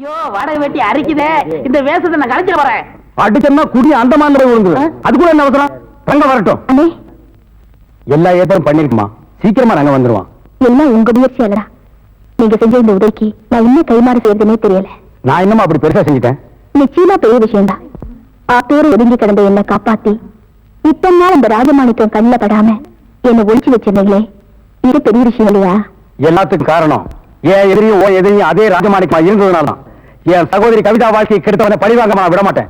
ஐயோ வாடகை வெட்டி அரிக்குதே. இந்த வேஷத்தை நான் கலைச்சிட வரேன் அடிச்சோம்னா குடி அந்த மாதிரி விழுந்து. அது கூட என்ன அவசரம்? தங்க வரட்டும். அண்ணே. எல்லா ஏற்பாடும் பண்ணிருக்குமா? சீக்கிரமா நாங்க வந்துருவோம். எல்லாம் உங்க முயற்சி அல்லடா. நீங்க செஞ்ச இந்த உதவிக்கு நான் இன்னும் கைமாறு செய்யறதுனே தெரியல. நான் என்னமா அப்படி பெருசா செஞ்சுட்டேன். நிச்சயமா பெரிய விஷயம்தான். ஆத்தோர ஒதுங்கி கிடந்த என்னை காப்பாத்தி இத்தனை நாள் இந்த ராஜமாணிக்கம் கண்ணில் படாம என்னை ஒழிச்சு வச்சிருந்தீங்களே. இது பெரிய விஷயம் இல்லையா? எல்லாத்துக்கும் காரணம் என் எதிரியும் ஓ எதிரியும் அதே ராஜமாணிக்கமா இருந்ததுனால தான். என் சகோதரி கவிதா வாழ்க்கையை கெடுத்தவனை பழிவாங்க நான் விட மாட்டேன்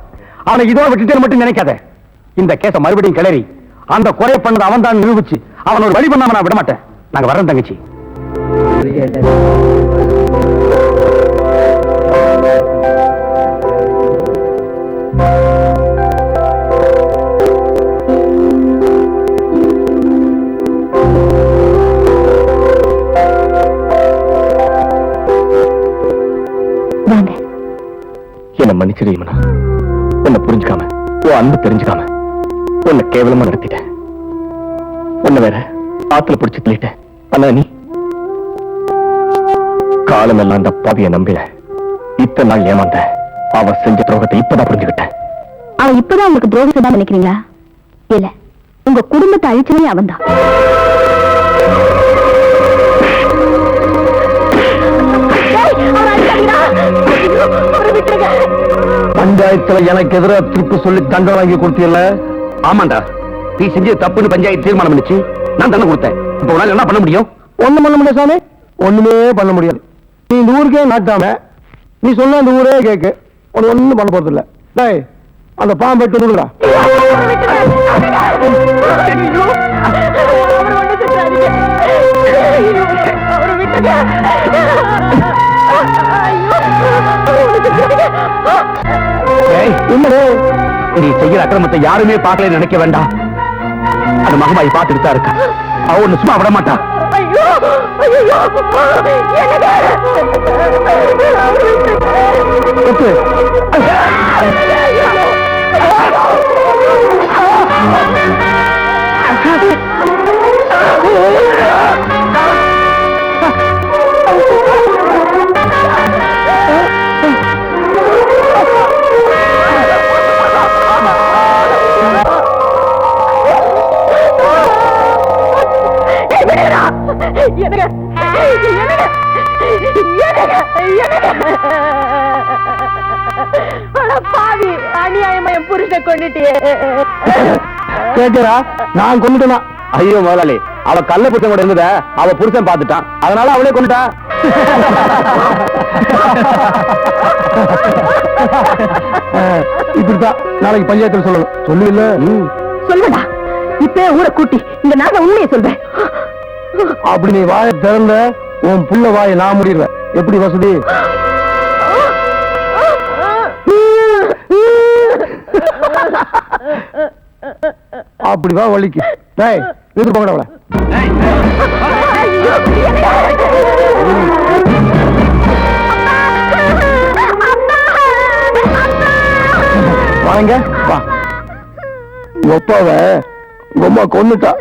அவனை இதோட விட்டுட்டேன்னு மட்டும் நினைக்காத. இந்த கேஸ மறுபடியும் கிளறி அந்த குறை பண்ணது அவன் தான் நிரூபிச்சு அவன் ஒரு வழி பண்ணாம நான் விட மாட்டேன் நாங்க வரோம் தங்கச்சி. புரிஞ்சுக்காம உன் அன்பு தெரிஞ்சுக்காம உன்னை கேவலமா நடத்திட்டேன். உன்னை வேற ஆத்துல பிடிச்சு தள்ளிட்டேன் ஆனா நீ? காலமெல்லாம் அந்த பாவிய நம்பின இத்தனை நாள் ஏமாந்த அவ செஞ்ச துரோகத்தை இப்பதான் புரிஞ்சுக்கிட்டேன். அவன் இப்பதான் உங்களுக்கு துரோகம் செய்தா நினைக்கிறீங்களா? இல்ல உங்க குடும்பத்தை அழிச்சனே அவன் தான் பஞ்சாயத்துல எனக்கு எதிராக திருப்பு சொல்லி தண்டனை வாங்கி கொடுத்தீல்ல? ஆமாண்டா. நீ செஞ்சது தப்புன்னு பஞ்சாயத்து தீர்மானம் பண்ணிச்சு. நான் தண்டனை கொடுத்தேன். இப்போ உன்னால என்ன பண்ண முடியும்? ஒண்ணும் பண்ண முடியாது சாமி. ஒண்ணுமே பண்ண முடியாது. நீ இந்த ஊருக்கே நாட்டாம நீ சொன்ன அந்த ஊரே கேக்கு. உனக்கு ஒண்ணும் பண்ண போறது இல்ல டேய் அந்த பாம்பு எடுத்து விடுடா நீ செய்யற அக்கிரமத்தை யாருமே பார்க்கல நினைக்க வேண்டாம். அது மகமாய் பார்த்துட்டு தான் இருக்கா. அவ ஒண்ணு சும்மா விட மாட்டா. எத்து. பாவி அநியாயமா என் புருஷனை கொண்டுட்டியே கேக்குறா? நான் கொண்டுட்டேனா ஐயோ முதலாளி அவ கள்ள புருஷன் கூட இருந்தத. அவ புருஷன் பார்த்துட்டான். அதனால அவளே கொண்டுட்டா இப்படித்தான் நாளைக்கு பஞ்சாயத்துல சொல்லணும். சொல்லு இல்ல சொல்லுடா. இப்ப ஊரை கூட்டி இந்த நாக உண்மையை சொல்றேன் அப்படி நீ வாய திறந்த உன் புள்ள வாயை நான் முடிடுவேன். எப்படி வசதி? அப்படி வா வலிக்கு டேய் வீட்டு போங்கடா அவளை வாங்க வா. உங்க அப்பாவை உங்க அம்மா கொண்டுட்டா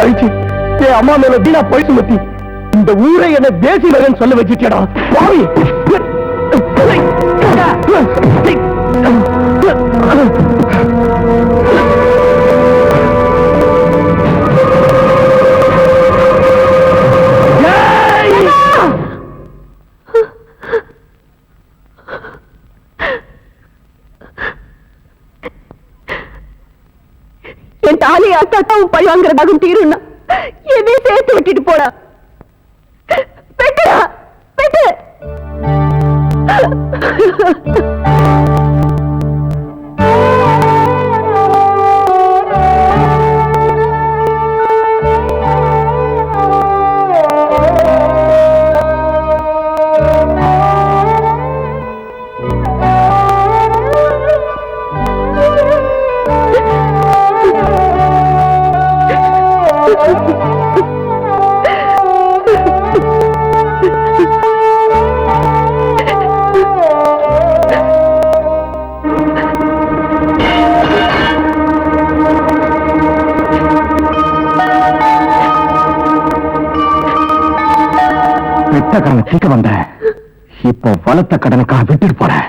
என் என் அம்மா மேல வீணா பழி சுமத்தி இந்த ஊரை என்ன தேசி மகன் சொல்ல வச்சுட்டா பாவி. என் பழி வாங்குறதாகும் தீரும்னா எதையும் சேர்த்து விட்டுட்டு போடா. பெட்டுடா பெட்டு. பெத்த கடனை தீக்க வந்த இப்போ வளர்த்த கடனுக்காக விட்டுட்டு போறேன்.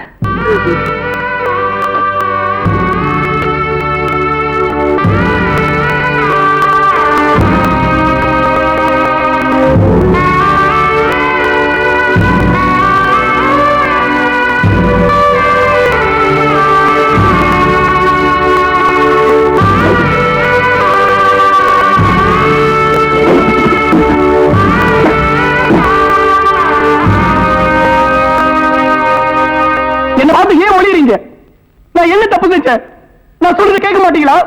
ஏன் ஒளியறீங்க? நான் என்ன தப்பு செஞ்சேன்? நான் சொல்றது கேட்க மாட்டீங்களா?